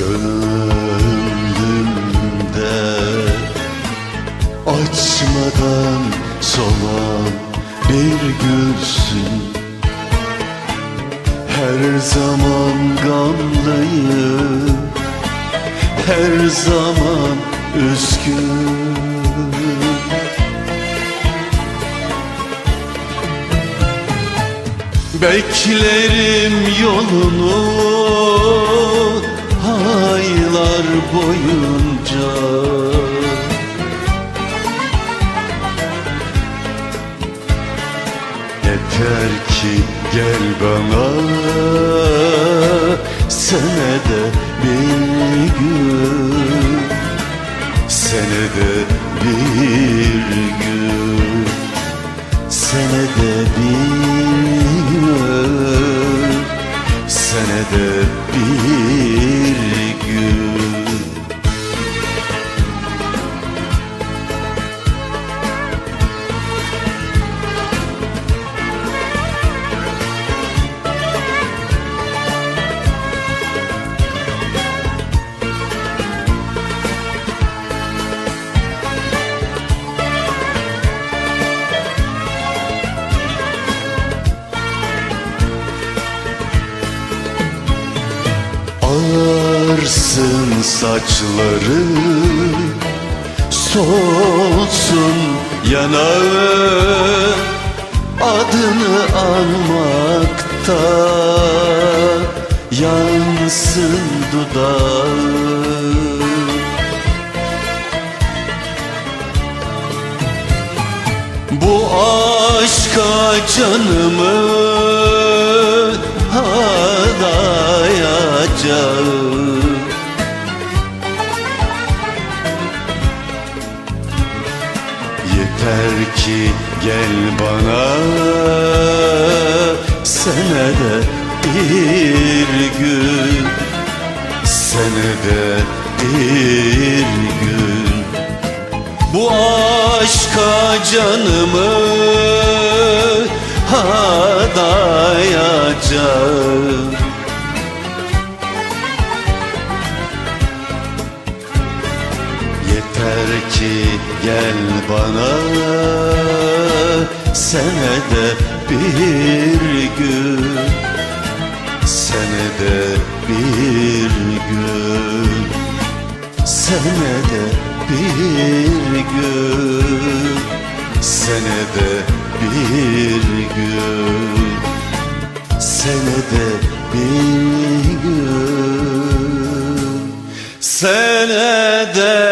Gönlümde açmadan solan bir gülsün. Her zaman gamlıyım Her zaman üzgün Beklerim yolunu boyunca. Yeter ki gel bana senede bir gün Senede bir gün Senede bir gün Senede bir Ağarsın saçları Solsun yanağı. Adını anmakta Yansın dudağı. Bu aşka canımı Yeter ki gel bana. Senede bir gün. Senede bir gün. Bu aşka canımı adayacağım Yeter ki gel bana senede bir gün Senede bir gün Senede bir gün Senede bir gün Senede bir gün Senede